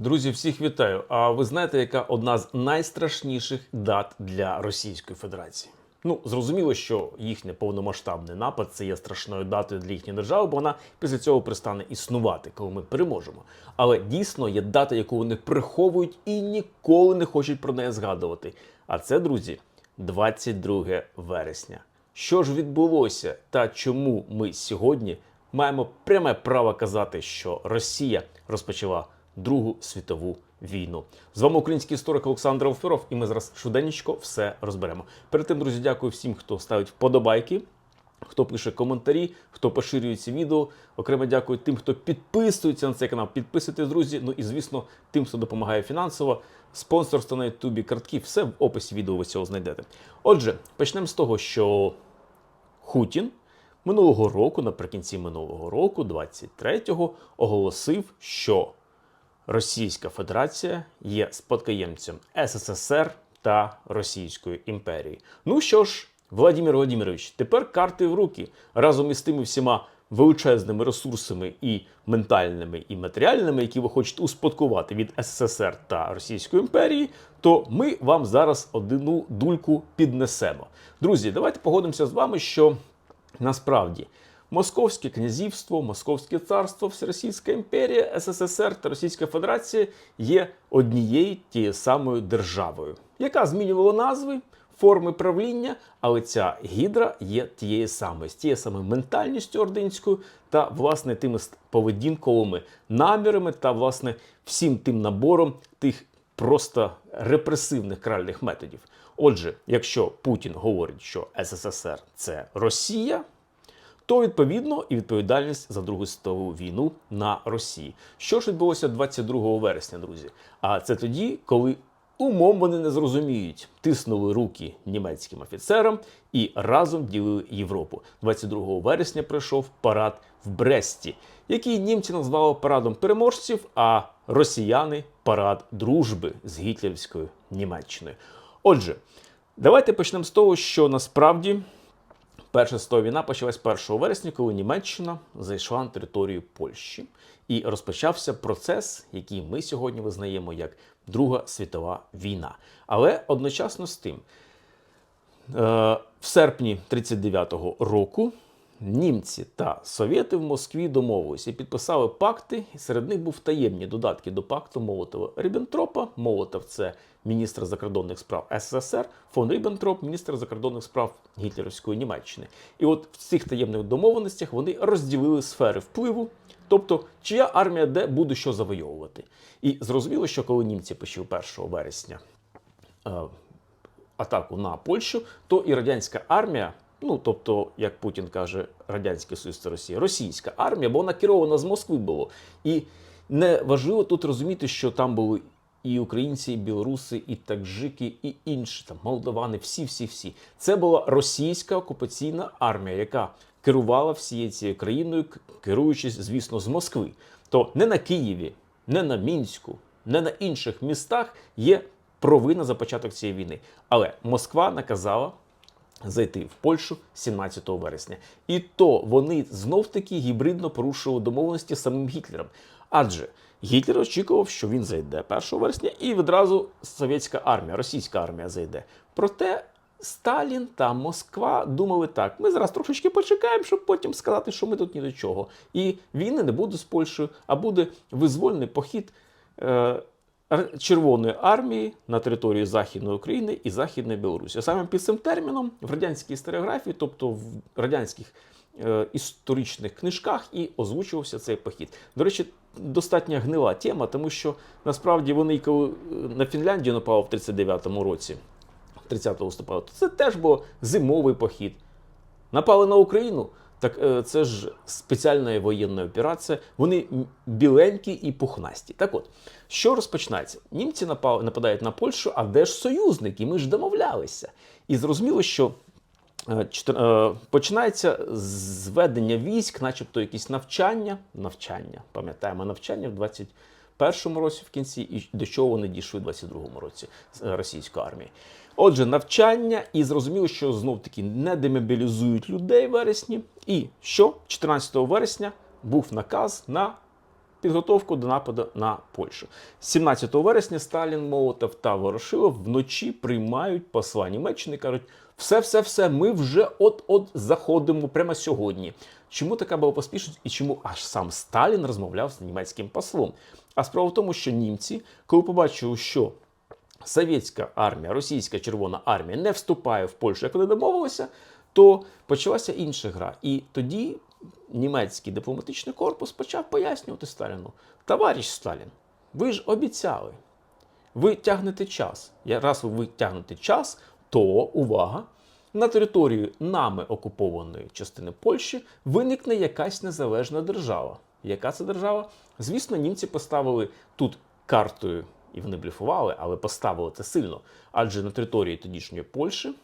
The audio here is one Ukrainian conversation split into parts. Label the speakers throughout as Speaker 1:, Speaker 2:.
Speaker 1: Друзі, всіх вітаю! А ви знаєте, яка одна з найстрашніших дат для Російської Федерації? Ну, зрозуміло, що їхній повномасштабний напад це є страшною датою для їхньої держави, бо вона після цього перестане існувати, коли ми переможемо. Але дійсно є дата, яку вони приховують і ніколи не хочуть про неї згадувати. А це, друзі, 22 вересня. Що ж відбулося та чому ми сьогодні маємо пряме право казати, що Росія розпочала Другу світову війну. З вами український історик Олександр Алферов, і ми зараз швиденько все розберемо. Перед тим, друзі, дякую всім, хто ставить вподобайки, хто пише коментарі, хто поширює ці відео. Окремо дякую тим, хто підписується на цей канал. Підписуйтесь, друзі. Ну і звісно, тим, хто допомагає фінансово. Спонсорство на Ютубі, картки, все в описі відео ви цього знайдете. Отже, почнемо з того, що Хутін минулого року, наприкінці минулого року, 23-го, оголосив, що Російська Федерація є спадкоємцем СССР та Російської імперії. Ну що ж, Владимир Владимирович, тепер карти в руки разом із тими всіма величезними ресурсами і ментальними і матеріальними, які ви хочете успадкувати від СССР та Російської імперії, то ми вам зараз одну дульку піднесемо. Друзі, давайте погодимося з вами, що насправді. Московське князівство, Московське царство, Всеросійська імперія, СССР та Російська Федерація є однією тією самою державою, яка змінювала назви, форми правління, але ця гідра є тією самою, з тією самою ментальністю ординською та власне тими поведінковими намірами та власне всім тим набором тих просто репресивних кральних методів. Отже, якщо Путін говорить, що СССР це Росія то відповідно і відповідальність за Другу світову війну на Росії. Що ж відбулося 22 вересня, друзі? А це тоді, коли умом вони не зрозуміють, тиснули руки німецьким офіцерам і разом ділили Європу. 22 вересня прийшов парад в Бресті, який німці назвали парадом переможців, а росіяни парад дружби з гітлерівською Німеччиною. Отже, давайте почнемо з того, що насправді. Перша світова війна почалась 1 вересня, коли Німеччина зайшла на територію Польщі, і розпочався процес, який ми сьогодні визнаємо як Друга світова війна. Але одночасно з тим, е, в серпні 39-го року німці та совєти в Москві домовилися і підписали пакти. І серед них був таємні додатки до пакту Молотова Ріббентропа. Молотов це міністр закордонних справ СССР, фон Ріббентроп – міністр закордонних справ Гітлерівської Німеччини. І от в цих таємних домовленостях вони розділили сфери впливу. Тобто, чия армія де буде що завойовувати. І зрозуміло, що коли німці почали 1 вересня е, атаку на Польщу, то і радянська армія, ну тобто, як Путін каже, Радянський Союз це Росія, російська армія, бо вона керована з Москви було. І не важливо тут розуміти, що там були і українці, і білоруси, і таджики, і інші там молдавани, всі, всі, всі. Це була російська окупаційна армія, яка керувала всією цією країною, керуючись, звісно, з Москви. То не на Києві, не на Мінську, не на інших містах є провина за початок цієї війни. Але Москва наказала зайти в Польщу 17 вересня. І то вони знов-таки гібридно порушували домовленості з самим Гітлером. Адже Гітлер очікував, що він зайде 1 вересня, і відразу совєтська армія, російська армія зайде. Проте Сталін та Москва думали так: ми зараз трошечки почекаємо, щоб потім сказати, що ми тут ні до чого. І війни не буде з Польщею, а буде визвольний похід. Е, Червоної армії на території Західної України і Західної Білорусі. Саме під цим терміном в радянській історіографії, тобто в радянських е, історичних книжках, і озвучувався цей похід. До речі, достатньо гнила тема, тому що насправді вони, коли е, на Фінляндію напали в 39-му році, 30 листопада, то це теж був зимовий похід. Напали на Україну. Так е, це ж спеціальна воєнна операція. Вони біленькі і пухнасті. Так от, що розпочинається? Німці напали, нападають на Польщу, а де ж союзники? Ми ж домовлялися. І зрозуміло, що е, е, починається зведення військ, начебто якісь навчання. Навчання, пам'ятаємо, навчання в 21-му році в кінці, і до чого вони дійшли в 22-му році російської армії. Отже, навчання, і зрозуміло, що знов таки не демобілізують людей в вересні. І що 14 вересня був наказ на підготовку до нападу на Польщу. 17 вересня Сталін, Молотов та Ворошилов вночі приймають посла Німеччини. і кажуть, все, все, все, ми вже от-от заходимо прямо сьогодні. Чому така була поспішність і чому аж сам Сталін розмовляв з німецьким послом? А справа в тому, що німці, коли побачили, що совєтська армія, російська Червона армія не вступає в Польщу, як вони домовилися, то почалася інша гра. І тоді німецький дипломатичний корпус почав пояснювати Сталіну: товариш Сталін, ви ж обіцяли, ви тягнете час. Раз ви тягнете час, то увага! На території нами окупованої частини Польщі виникне якась незалежна держава. Яка це держава? Звісно, німці поставили тут картою, і вони бліфували, але поставили це сильно. Адже на території тодішньої Польщі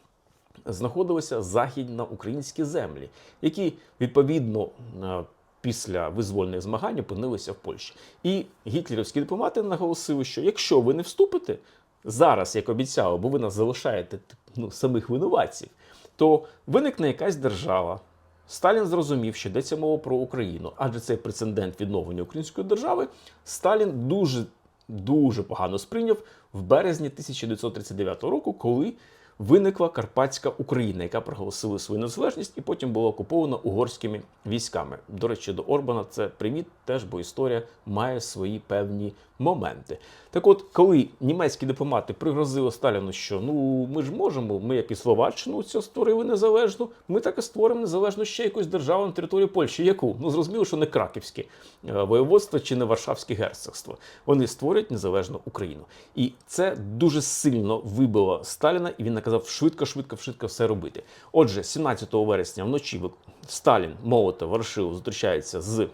Speaker 1: знаходилися західноукраїнські землі, які відповідно е, після визвольних змагань опинилися в Польщі. І гітлерівські дипломати наголосили, що якщо ви не вступите зараз, як обіцяли, бо ви нас залишаєте ну, самих винуватців, то виникне якась держава. Сталін зрозумів, що йдеться мова про Україну, адже цей прецедент відновлення української держави Сталін дуже дуже погано сприйняв в березні 1939 року, коли виникла Карпатська Україна, яка проголосила свою незалежність і потім була окупована угорськими військами. До речі, до Орбана це привіт, теж, бо історія має свої певні моменти. Так от, коли німецькі дипломати пригрозили Сталіну, що ну ми ж можемо, ми як і Словаччину цю створили незалежну, ми так і створимо незалежну ще якусь державу на території Польщі. Яку? Ну зрозуміло, що не краківське е, воєводство чи не Варшавське герцогство. Вони створюють незалежну Україну. І це дуже сильно вибило Сталіна, і він наказав швидко, швидко, швидко все робити. Отже, 17 вересня вночі Сталін, Молотов, Ворошилов зустрічаються з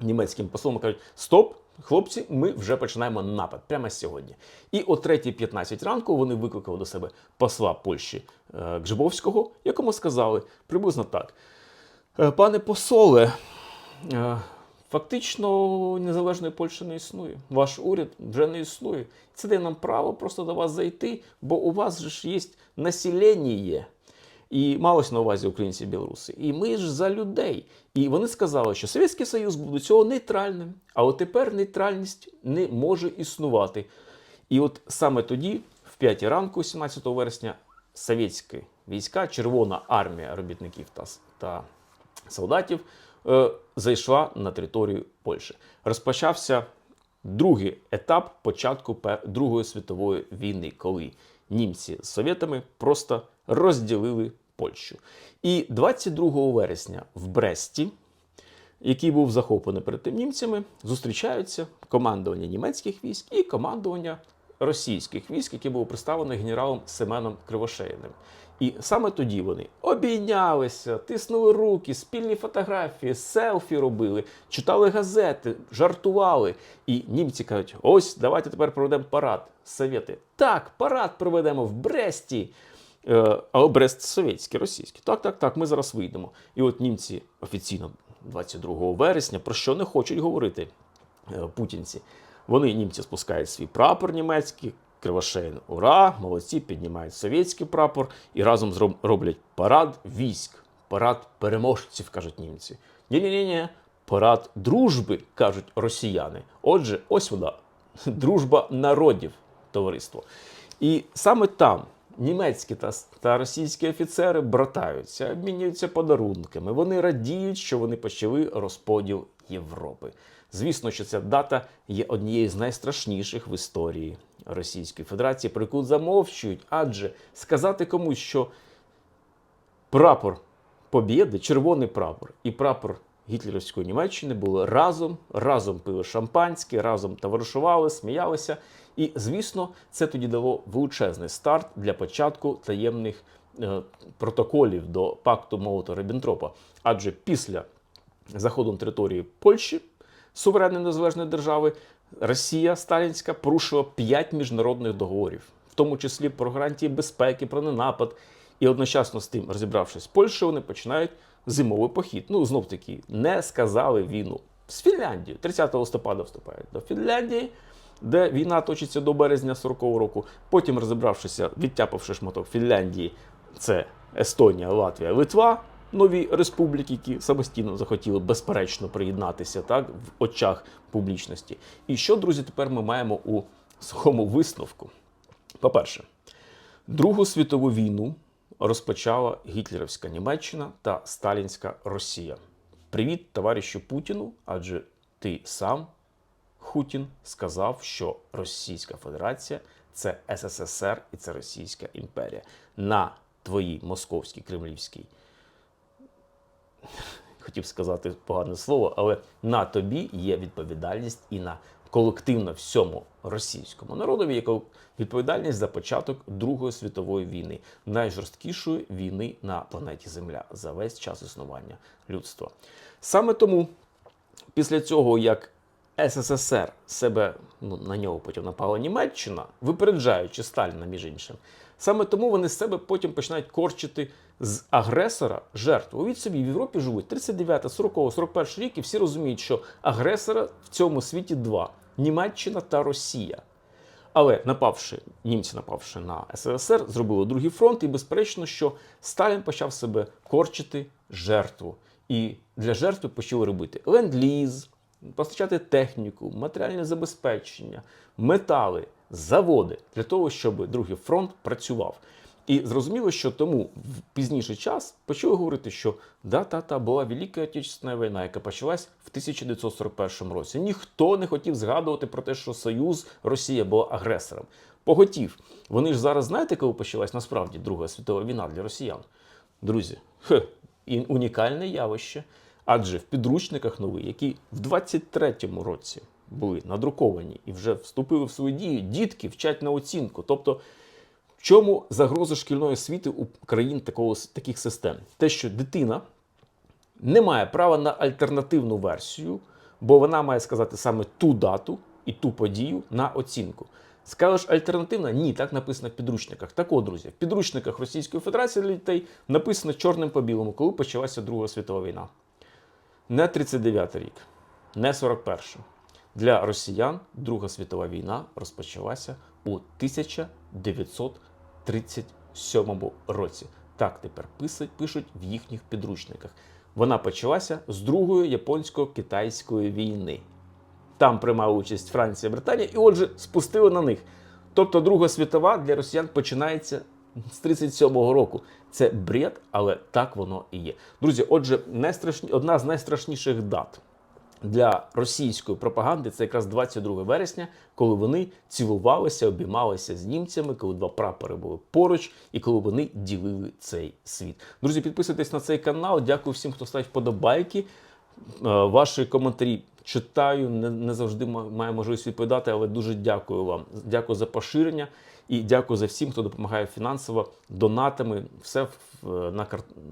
Speaker 1: німецьким послом і кажуть: Стоп! Хлопці, ми вже починаємо напад прямо сьогодні. І о 3.15 ранку вони викликали до себе посла Польщі е, Гжибовського, якому сказали приблизно так: «Е, пане посоле, е, фактично незалежної Польщі не існує. Ваш уряд вже не існує. Це дає нам право просто до вас зайти, бо у вас же ж є населення. І малось на увазі українці і білоруси. І ми ж за людей. І вони сказали, що Совєтський Союз був до цього нейтральним, а от тепер нейтральність не може існувати. І от саме тоді, в 5 ранку, 17 вересня, совєтські війська, Червона армія робітників та, та солдатів зайшла на територію Польщі. Розпочався другий етап початку Другої світової війни, коли німці з совєтами просто розділили Польщу. І 22 вересня в Бресті, який був захоплений перед тим німцями, зустрічаються командування німецьких військ і командування російських військ, яке було представлено генералом Семеном Кривошеїним. І саме тоді вони обійнялися, тиснули руки, спільні фотографії, селфі робили, читали газети, жартували. І німці кажуть: ось давайте тепер проведемо парад. Совєти. Так, парад проведемо в Бресті. Е, А Брест совєтський, російський. Так, так, так, ми зараз вийдемо. І от німці офіційно 22 вересня про що не хочуть говорити е, путінці. Вони німці спускають свій прапор німецький, Кривошеїн, ура, молодці, піднімають совєтський прапор і разом роблять парад військ, парад переможців, кажуть німці. Ні-ні-ні, парад дружби, кажуть росіяни. Отже, ось вона, дружба народів, товариство. І саме там німецькі та, та російські офіцери братаються, обмінюються подарунками. Вони радіють, що вони почали розподіл Європи. Звісно, що ця дата є однією з найстрашніших в історії Російської Федерації, про яку замовчують, адже сказати комусь, що прапор Побєди, червоний прапор і прапор гітлерівської Німеччини були разом, разом пили шампанське, разом товаришували, сміялися. І, звісно, це тоді дало величезний старт для початку таємних е, протоколів до пакту Молотова-Ріббентропа. Адже після заходу на території Польщі, суверенної незалежної держави, Росія Сталінська порушила п'ять міжнародних договорів, в тому числі про гарантії безпеки, про ненапад. І одночасно з тим, розібравшись з Польщею, вони починають зимовий похід. Ну, знов таки, не сказали війну з Фінляндією. 30 листопада вступають до Фінляндії, де війна точиться до березня 40-го року. Потім, розібравшися, відтяпавши шматок Фінляндії, це Естонія, Латвія, Литва. Нові республіки, які самостійно захотіли безперечно приєднатися так в очах публічності. І що, друзі, тепер ми маємо у своєму висновку? По-перше, Другу світову війну розпочала гітлерівська Німеччина та Сталінська Росія. Привіт, товаришу Путіну, адже ти сам, Хутін, сказав, що Російська Федерація це СССР і це Російська імперія. На твоїй московській кремлівській хотів сказати погане слово, але на тобі є відповідальність і на колективно всьому російському народові є відповідальність за початок Другої світової війни, найжорсткішої війни на планеті Земля за весь час існування людства. Саме тому, після цього, як СССР себе ну, на нього потім напала Німеччина, випереджаючи Сталіна, між іншим. Саме тому вони себе потім починають корчити з агресора жертву. Уявіть собі, в Європі живуть 39, 40, 41 рік, і всі розуміють, що агресора в цьому світі два: Німеччина та Росія. Але напавши, німці напавши на СРСР, зробили другий фронт, і безперечно, що Сталін почав себе корчити жертву. І для жертви почали робити ленд-ліз, постачати техніку, матеріальне забезпечення, метали, заводи для того, щоб другий фронт працював. І зрозуміло, що тому в пізніший час почали говорити, що да, та, та була Велика Отечественна війна, яка почалась в 1941 році. Ніхто не хотів згадувати про те, що Союз Росія була агресором. Поготів. Вони ж зараз знаєте, коли почалась насправді Друга світова війна для росіян? Друзі, хе, унікальне явище. Адже в підручниках нових, які в 23-му році були надруковані і вже вступили в свою дію, дітки вчать на оцінку. Тобто в чому загроза шкільної освіти у країн такого, таких систем? Те, що дитина не має права на альтернативну версію, бо вона має сказати саме ту дату і ту подію на оцінку. Скажеш альтернативна? Ні, так написано в підручниках. Так от, друзі, в підручниках Російської Федерації для дітей написано чорним по білому, коли почалася Друга світова війна. Не 39 рік, не 41. Для росіян Друга світова війна розпочалася у 1937 році. Так тепер пишуть в їхніх підручниках. Вона почалася з Другої японсько-китайської війни. Там приймала участь Франція, Британія, і отже, спустили на них. Тобто Друга світова для росіян починається з 37-го року. Це бред, але так воно і є. Друзі, отже, одна з найстрашніших дат для російської пропаганди це якраз 22 вересня, коли вони цілувалися, обіймалися з німцями, коли два прапори були поруч, і коли вони ділили цей світ. Друзі, підписуйтесь на цей канал. Дякую всім, хто ставить вподобайки. Е, Ваші коментарі читаю, не завжди маю можливість відповідати, але дуже дякую вам. Дякую за поширення і дякую за всім, хто допомагає фінансово донатами. Все в, на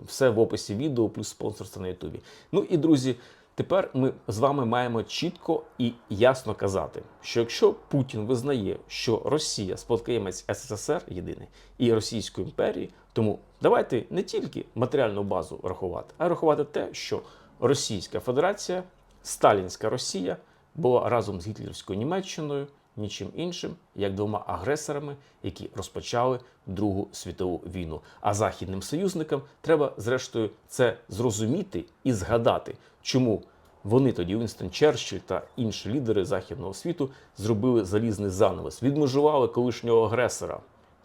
Speaker 1: все в описі відео, плюс спонсорство на Ютубі. Ну і друзі. Тепер ми з вами маємо чітко і ясно казати, що якщо Путін визнає, що Росія спадкоємець СССР єдиний і Російської імперії, тому давайте не тільки матеріальну базу рахувати, а рахувати те, що Російська Федерація, Сталінська Росія була разом з гітлерівською Німеччиною нічим іншим, як двома агресорами, які розпочали Другу світову війну. А західним союзникам треба, зрештою, це зрозуміти і згадати, чому вони тоді, Вінстон Черчилль та інші лідери західного світу, зробили залізний занавес, відмежували колишнього агресора,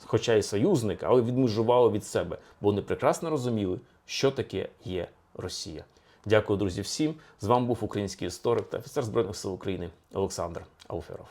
Speaker 1: хоча й союзника, але відмежували від себе, бо вони прекрасно розуміли, що таке є Росія. Дякую, друзі, всім. З вами був український історик та офіцер Збройних сил України Олександр Алферов.